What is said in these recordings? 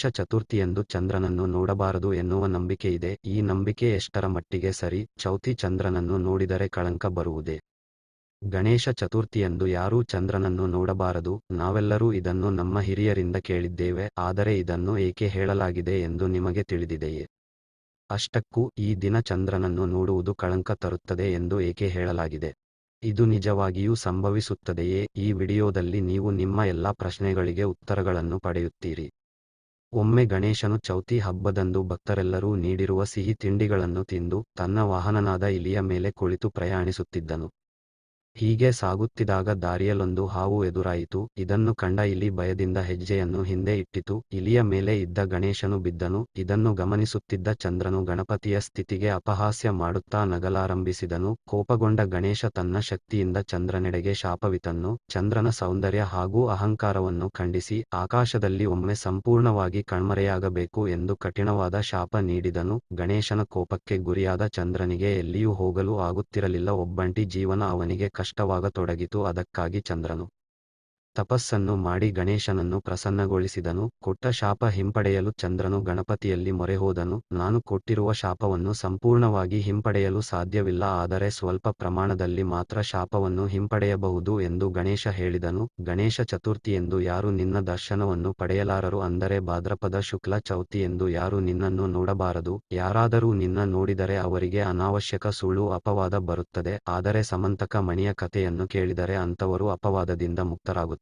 ಗಣೇಶ ಚತುರ್ಥಿಯಂದು ಚಂದ್ರನನ್ನು ನೋಡಬಾರದು ಎನ್ನುವ ನಂಬಿಕೆ ಇದೆ. ಈ ನಂಬಿಕೆ ಎಷ್ಟರ ಮಟ್ಟಿಗೆ ಸರಿ? ಚೌತಿ ಚಂದ್ರನನ್ನು ನೋಡಿದರೆ ಕಳಂಕ ಬರುವುದೇ? ಗಣೇಶ ಚತುರ್ಥಿಯಂದು ಯಾರೂ ಚಂದ್ರನನ್ನು ನೋಡಬಾರದು. ನಾವೆಲ್ಲರೂ ಇದನ್ನು ನಮ್ಮ ಹಿರಿಯರಿಂದ ಕೇಳಿದ್ದೇವೆ. ಆದರೆ ಇದನ್ನು ಏಕೆ ಹೇಳಲಾಗಿದೆ ಎಂದು ನಿಮಗೆ ತಿಳಿದಿದೆಯೇ? ಅಷ್ಟಕ್ಕೂ ಈ ದಿನ ಚಂದ್ರನನ್ನು ನೋಡುವುದು ಕಳಂಕ ತರುತ್ತದೆ ಎಂದು ಏಕೆ ಹೇಳಲಾಗಿದೆ? ಇದು ನಿಜವಾಗಿಯೂ ಸಂಭವಿಸುತ್ತದೆಯೇ? ಈ ವಿಡಿಯೋದಲ್ಲಿ ನೀವು ನಿಮ್ಮ ಎಲ್ಲಾ ಪ್ರಶ್ನೆಗಳಿಗೆ ಉತ್ತರಗಳನ್ನು ಪಡೆಯುತ್ತೀರಿ. ಒಮ್ಮೆ ಗಣೇಶನು ಚೌತಿ ಹಬ್ಬದಂದು ಭಕ್ತರೆಲ್ಲರೂ ನೀಡಿರುವ ಸಿಹಿ ತಿಂಡಿಗಳನ್ನು ತಿಂದು ತನ್ನ ವಾಹನನಾದ ಇಲಿಯ ಮೇಲೆ ಕುಳಿತು ಪ್ರಯಾಣಿಸುತ್ತಿದ್ದನು. ಹೀಗೆ ಸಾಗುತ್ತಿದ್ದಾಗ ದಾರಿಯಲ್ಲೊಂದು ಹಾವು ಎದುರಾಯಿತು. ಇದನ್ನು ಕಂಡ ಇಲಿ ಭಯದಿಂದ ಹೆಜ್ಜೆಯನ್ನು ಹಿಂದೆ ಇಟ್ಟಿತು. ಇಲಿಯ ಮೇಲೆ ಇದ್ದ ಗಣೇಶನು ಬಿದ್ದನು. ಇದನ್ನು ಗಮನಿಸುತ್ತಿದ್ದ ಚಂದ್ರನು ಗಣಪತಿಯ ಸ್ಥಿತಿಗೆ ಅಪಹಾಸ್ಯ ಮಾಡುತ್ತಾ ನಗಲಾರಂಭಿಸಿದನು. ಕೋಪಗೊಂಡ ಗಣೇಶ ತನ್ನ ಶಕ್ತಿಯಿಂದ ಚಂದ್ರನೆಡೆಗೆ ಶಾಪವಿತನ್ನು ಚಂದ್ರನ ಸೌಂದರ್ಯ ಹಾಗೂ ಅಹಂಕಾರವನ್ನು ಖಂಡಿಸಿ ಆಕಾಶದಲ್ಲಿ ಒಮ್ಮೆ ಸಂಪೂರ್ಣವಾಗಿ ಕಣ್ಮರೆಯಾಗಬೇಕು ಎಂದು ಕಠಿಣವಾದ ಶಾಪ ನೀಡಿದನು. ಗಣೇಶನ ಕೋಪಕ್ಕೆ ಗುರಿಯಾದ ಚಂದ್ರನಿಗೆ ಎಲ್ಲಿಯೂ ಹೋಗಲು ಆಗುತ್ತಿರಲಿಲ್ಲ. ಒಬ್ಬಂಟಿ ಜೀವನ ಅವನಿಗೆ ಕಷ್ಟವಾಗತೊಡಗಿತು ಅದಕ್ಕಾಗಿ ಚಂದ್ರನು ತಪಸ್ಸನ್ನು ಮಾಡಿ ಗಣೇಶನನ್ನು ಪ್ರಸನ್ನಗೊಳಿಸಿದನು, ಕೊಟ್ಟ ಶಾಪ ಹಿಂಪಡೆಯಲು ಚಂದ್ರನು ಗಣಪತಿಯಲ್ಲಿ ಮೊರೆಹೋದನು, ನಾನು ಕೊಟ್ಟಿರುವ ಶಾಪವನ್ನು ಸಂಪೂರ್ಣವಾಗಿ ಹಿಂಪಡೆಯಲು ಸಾಧ್ಯವಿಲ್ಲ, ಆದರೆ ಸ್ವಲ್ಪ ಪ್ರಮಾಣದಲ್ಲಿ ಮಾತ್ರ ಶಾಪವನ್ನು ಹಿಂಪಡೆಯಬಹುದು ಎಂದು ಗಣೇಶ ಹೇಳಿದನು. ಗಣೇಶ ಚತುರ್ಥಿಯೆಂದು ಯಾರು ನಿನ್ನ ದರ್ಶನವನ್ನು ಪಡೆಯಲಾರರು ಅಂದರೆ ಭಾದ್ರಪದ ಶುಕ್ಲ ಚೌತಿ ಎಂದು ಯಾರು ನಿನ್ನನ್ನು ನೋಡಬಾರದು. ಯಾರಾದರೂ ನಿನ್ನ ನೋಡಿದರೆ ಅವರಿಗೆ ಅನಾವಶ್ಯಕ ಸುಳ್ಳು ಅಪವಾದ ಬರುತ್ತದೆ, ಆದರೆ ಸಮಂತಕ ಮಣಿಯ ಕಥೆಯನ್ನು ಕೇಳಿದರೆ ಅಂತವರು ಅಪವಾದದಿಂದ ಮುಕ್ತರಾಗುತ್ತಾರೆ.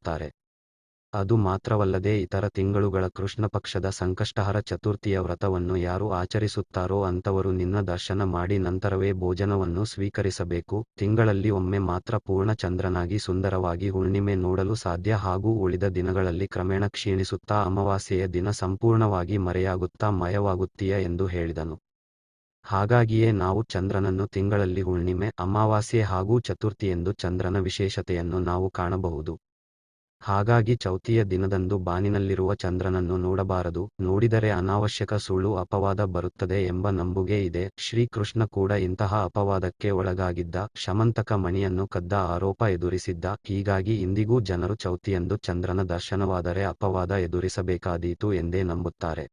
ಅದು ಮಾತ್ರವಲ್ಲದೆ ಇತರ ತಿಂಗಳುಗಳ ಕೃಷ್ಣ ಪಕ್ಷದ ಸಂಕಷ್ಟಹರ ಚತುರ್ಥಿಯ ವ್ರತವನ್ನು ಯಾರು ಆಚರಿಸುತ್ತಾರೋ ಅಂತವರು ನಿನ್ನ ದರ್ಶನ ಮಾಡಿ ನಂತರವೇ ಭೋಜನವನ್ನು ಸ್ವೀಕರಿಸಬೇಕು. ತಿಂಗಳಲ್ಲಿ ಒಮ್ಮೆ ಮಾತ್ರ ಪೂರ್ಣ ಚಂದ್ರನಾಗಿ ಸುಂದರವಾಗಿ ಹುಣ್ಣಿಮೆ ನೋಡಲು ಸಾಧ್ಯ ಹಾಗೂ ಉಳಿದ ದಿನಗಳಲ್ಲಿ ಕ್ರಮೇಣ ಕ್ಷೀಣಿಸುತ್ತಾ ಅಮಾವಾಸ್ಯೆಯ ದಿನ ಸಂಪೂರ್ಣವಾಗಿ ಮರೆಯಾಗುತ್ತಾ ಮಯವಾಗುತ್ತೀಯ ಎಂದು ಹೇಳಿದನು. ಹಾಗಾಗಿಯೇ ನಾವು ಚಂದ್ರನನ್ನು ತಿಂಗಳಲ್ಲಿ ಹುಣ್ಣಿಮೆ, ಅಮಾವಾಸ್ಯೆ ಹಾಗೂ ಚತುರ್ಥಿ ಎಂದು ಚಂದ್ರನ ವಿಶೇಷತೆಯನ್ನು ನಾವು ಕಾಣಬಹುದು. ಹಾಗಾಗಿ ಚೌತಿಯ ದಿನದಂದು ಬಾನಿನಲ್ಲಿರುವ ಚಂದ್ರನನ್ನು ನೋಡಬಾರದು. ನೋಡಿದರೆ ಅನಾವಶ್ಯಕ ಸುಳ್ಳು ಅಪವಾದ ಬರುತ್ತದೆ ಎಂಬ ನಂಬುಗೆ ಇದೆ. ಶ್ರೀಕೃಷ್ಣ ಕೂಡ ಇಂತಹ ಅಪವಾದಕ್ಕೆ ಒಳಗಾಗಿದ್ದ ಶಮಂತಕ ಮಣಿಯನ್ನು ಕದ್ದ ಆರೋಪ ಎದುರಿಸಿದ್ದ. ಹೀಗಾಗಿ ಇಂದಿಗೂ ಜನರು ಚೌತಿಯಂದು ಚಂದ್ರನ ದರ್ಶನವಾದರೆ ಅಪವಾದ ಎದುರಿಸಬೇಕಾದೀತು ಎಂದೇ ನಂಬುತ್ತಾರೆ.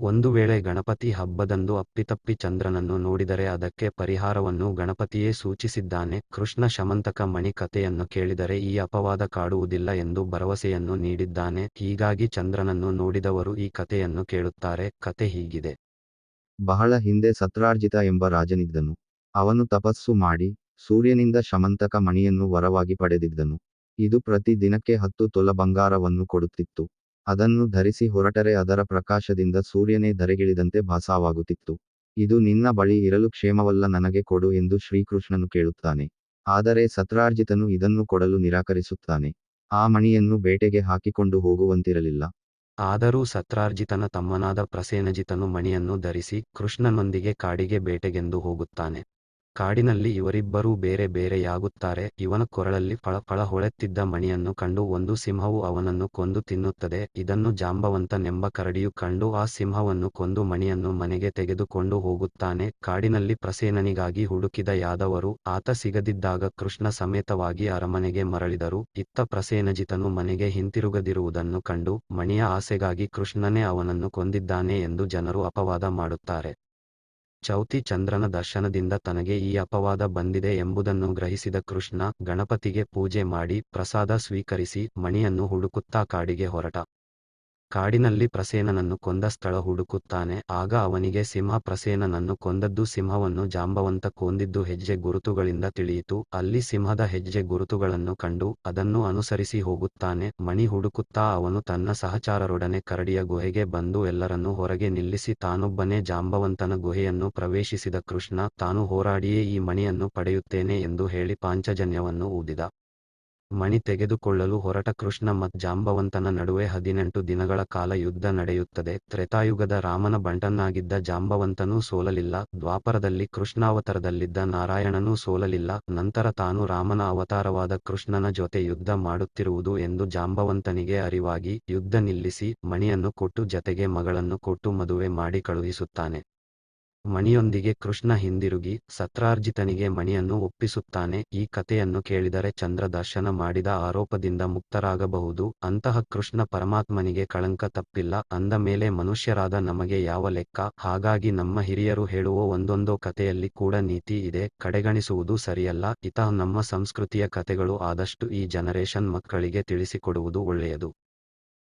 ಒಂದು ವೇಳೆ ಗಣಪತಿ ಹಬ್ಬದಂದು ಅಪ್ಪಿತಪ್ಪಿ ಚಂದ್ರನನ್ನು ನೋಡಿದರೆ ಅದಕ್ಕೆ ಪರಿಹಾರವನ್ನು ಗಣಪತಿಯೇ ಸೂಚಿಸಿದ್ದಾನೆ. ಕೃಷ್ಣ ಶಮಂತಕ ಮಣಿ ಕಥೆಯನ್ನು ಕೇಳಿದರೆ ಈ ಅಪವಾದ ಕಾಡುವುದಿಲ್ಲ ಎಂದು ಭರವಸೆಯನ್ನು ನೀಡಿದ್ದಾನೆ. ಹೀಗಾಗಿ ಚಂದ್ರನನ್ನು ನೋಡಿದವರು ಈ ಕಥೆಯನ್ನು ಕೇಳುತ್ತಾರೆ. ಕತೆ ಹೀಗಿದೆ. ಬಹಳ ಹಿಂದೆ ಸತ್ರಾರ್ಜಿತ ಎಂಬ ರಾಜನಿದ್ದನು. ಅವನು ತಪಸ್ಸು ಮಾಡಿ ಸೂರ್ಯನಿಂದ ಶಮಂತಕ ಮಣಿಯನ್ನು ವರವಾಗಿ ಪಡೆದಿದ್ದನು. ಇದು ಪ್ರತಿ ದಿನಕ್ಕೆ ಹತ್ತು ತೊಲ ಬಂಗಾರವನ್ನು ಕೊಡುತ್ತಿತ್ತು. ಅದನ್ನು ಧರಿಸಿ ಹೊರಟರೆ ಅದರ ಪ್ರಕಾಶದಿಂದ ಸೂರ್ಯನೇ ಧರೆಗಿಳಿದಂತೆ ಭಾಸವಾಗುತ್ತಿತ್ತು. ಇದು ನಿನ್ನ ಬಳಿ ಇರಲು ಕ್ಷೇಮವಲ್ಲ ನನಗೆ ಕೊಡು ಎಂದು ಶ್ರೀಕೃಷ್ಣನು ಕೇಳುತ್ತಾನೆ. ಆದರೆ ಸತ್ರಾರ್ಜಿತನು ಇದನ್ನು ಕೊಡಲು ನಿರಾಕರಿಸುತ್ತಾನೆ. ಆ ಮಣಿಯನ್ನು ಬೇಟೆಗೆ ಹಾಕಿಕೊಂಡು ಹೋಗುವಂತಿರಲಿಲ್ಲ. ಆದರೂ ಸತ್ರಾರ್ಜಿತನ ತಮ್ಮನಾದ ಪ್ರಸೇನಜಿತನು ಮಣಿಯನ್ನು ಧರಿಸಿ ಕೃಷ್ಣನೊಂದಿಗೆ ಕಾಡಿಗೆ ಬೇಟೆಗೆಂದು ಹೋಗುತ್ತಾನೆ. ಕಾಡಿನಲ್ಲಿ ಇವರಿಬ್ಬರೂ ಬೇರೆ ಬೇರೆಯಾಗುತ್ತಾರೆ. ಇವನ ಕೊರಳಲ್ಲಿ ಫಳಫಳ ಹೊಳೆತ್ತಿದ್ದ ಮಣಿಯನ್ನು ಕಂಡು ಒಂದು ಸಿಂಹವು ಅವನನ್ನು ಕೊಂದು ತಿನ್ನುತ್ತದೆ. ಇದನ್ನು ಜಾಂಬವಂತನೆಂಬ ಕರಡಿಯು ಕಂಡು ಆ ಸಿಂಹವನ್ನು ಕೊಂದು ಮಣಿಯನ್ನು ಮನೆಗೆ ತೆಗೆದುಕೊಂಡು ಹೋಗುತ್ತಾನೆ. ಕಾಡಿನಲ್ಲಿ ಪ್ರಸೇನನಿಗಾಗಿ ಹುಡುಕಿದ ಯಾದವರು ಆತ ಸಿಗದಿದ್ದಾಗ ಕೃಷ್ಣ ಸಮೇತವಾಗಿ ಅರಮನೆಗೆ ಮರಳಿದರು. ಇತ್ತ ಪ್ರಸೇನಜಿತನು ಮನೆಗೆ ಹಿಂತಿರುಗದಿರುವುದನ್ನು ಕಂಡು ಮಣಿಯ ಆಸೆಗಾಗಿ ಕೃಷ್ಣನೇ ಅವನನ್ನು ಕೊಂದಿದ್ದಾನೆ ಎಂದು ಜನರು ಅಪವಾದ ಮಾಡುತ್ತಾರೆ. ಚೌತಿ ಚಂದ್ರನ ದರ್ಶನದಿಂದ ತನಗೆ ಈ ಅಪವಾದ ಬಂದಿದೆ ಎಂಬುದನ್ನು ಗ್ರಹಿಸಿದ ಕೃಷ್ಣ ಗಣಪತಿಗೆ ಪೂಜೆ ಮಾಡಿ ಪ್ರಸಾದ ಸ್ವೀಕರಿಸಿ ಮಣಿಯನ್ನು ಹುಡುಕುತ್ತಾ ಕಾಡಿಗೆ ಹೊರಟ. ಕಾಡಿನಲ್ಲಿ ಪ್ರಸೇನನನ್ನು ಕೊಂದ ಸ್ಥಳ ಹುಡುಕುತ್ತಾನೆ. ಆಗ ಅವನಿಗೆ ಸಿಂಹ ಪ್ರಸೇನನನ್ನು ಕೊಂದದ್ದು ಸಿಂಹವನ್ನು ಜಾಂಬವಂತ ಕೊಂದಿದ್ದು ಹೆಜ್ಜೆ ಗುರುತುಗಳಿಂದ ತಿಳಿಯಿತು. ಅಲ್ಲಿ ಸಿಂಹದ ಹೆಜ್ಜೆ ಗುರುತುಗಳನ್ನು ಕಂಡು ಅದನ್ನು ಅನುಸರಿಸಿ ಹೋಗುತ್ತಾನೆ. ಮಣಿ ಹುಡುಕುತ್ತಾ ಅವನು ತನ್ನ ಸಹಚಾರರೊಡನೆ ಕರಡಿಯ ಗುಹೆಗೆ ಬಂದು ಎಲ್ಲರನ್ನು ಹೊರಗೆ ನಿಲ್ಲಿಸಿ ತಾನೊಬ್ಬನೇ ಜಾಂಬವಂತನ ಗುಹೆಯನ್ನು ಪ್ರವೇಶಿಸಿದ ಕೃಷ್ಣ, ತಾನು ಹೋರಾಡಿಯೇ ಈ ಮಣಿಯನ್ನು ಪಡೆಯುತ್ತೇನೆ ಎಂದು ಹೇಳಿ ಪಾಂಚಜನ್ಯವನ್ನು ಊದಿದ. ಮಣಿ ತೆಗೆದುಕೊಳ್ಳಲು ಹೊರಟ ಕೃಷ್ಣ ಮತ್ ಜಾಂಬವಂತನ ನಡುವೆ ಹದಿನೆಂಟು ದಿನಗಳ ಕಾಲ ಯುದ್ಧ ನಡೆಯುತ್ತದೆ. ತ್ರೇತಾಯುಗದ ರಾಮನ ಬಂಟನ್ನಾಗಿದ್ದ ಜಾಂಬವಂತನೂ ಸೋಲಲಿಲ್ಲ. ದ್ವಾಪರದಲ್ಲಿ ಕೃಷ್ಣಾವತಾರದಲ್ಲಿದ್ದ ನಾರಾಯಣನೂ ಸೋಲಲಿಲ್ಲ. ನಂತರ ತಾನು ರಾಮನ ಅವತಾರವಾದ ಕೃಷ್ಣನ ಜೊತೆ ಯುದ್ಧ ಮಾಡುತ್ತಿರುವುದು ಎಂದು ಜಾಂಬವಂತನಿಗೆ ಅರಿವಾಗಿ ಯುದ್ಧ ನಿಲ್ಲಿಸಿ ಮಣಿಯನ್ನು ಕೊಟ್ಟು ಜತೆಗೆ ಮಗಳನ್ನು ಕೊಟ್ಟು ಮದುವೆ ಮಾಡಿ ಕಳುಹಿಸುತ್ತಾನೆ. ಮಣಿಯೊಂದಿಗೆ ಕೃಷ್ಣ ಹಿಂದಿರುಗಿ ಸತ್ರಾರ್ಜಿತನಿಗೆ ಮಣಿಯನ್ನು ಒಪ್ಪಿಸುತ್ತಾನೆ. ಈ ಕಥೆಯನ್ನು ಕೇಳಿದರೆ ಚಂದ್ರ ದರ್ಶನ ಮಾಡಿದ ಆರೋಪದಿಂದ ಮುಕ್ತರಾಗಬಹುದು. ಅಂತಹ ಕೃಷ್ಣ ಪರಮಾತ್ಮನಿಗೆ ಕಳಂಕ ತಪ್ಪಿಲ್ಲ. ಅಂದ ಮೇಲೆ ಮನುಷ್ಯರಾದ ನಮಗೆ ಯಾವ ಲೆಕ್ಕ? ಹಾಗಾಗಿ ನಮ್ಮ ಹಿರಿಯರು ಹೇಳುವ ಒಂದೊಂದೋ ಕಥೆಯಲ್ಲಿ ಕೂಡ ನೀತಿ ಇದೆ. ಕಡೆಗಣಿಸುವುದು ಸರಿಯಲ್ಲ. ಇತ ನಮ್ಮ ಸಂಸ್ಕೃತಿಯ ಕಥೆಗಳು ಆದಷ್ಟು ಈ ಜನರೇಷನ್ ಮಕ್ಕಳಿಗೆ ತಿಳಿಸಿಕೊಡುವುದು ಒಳ್ಳೆಯದು.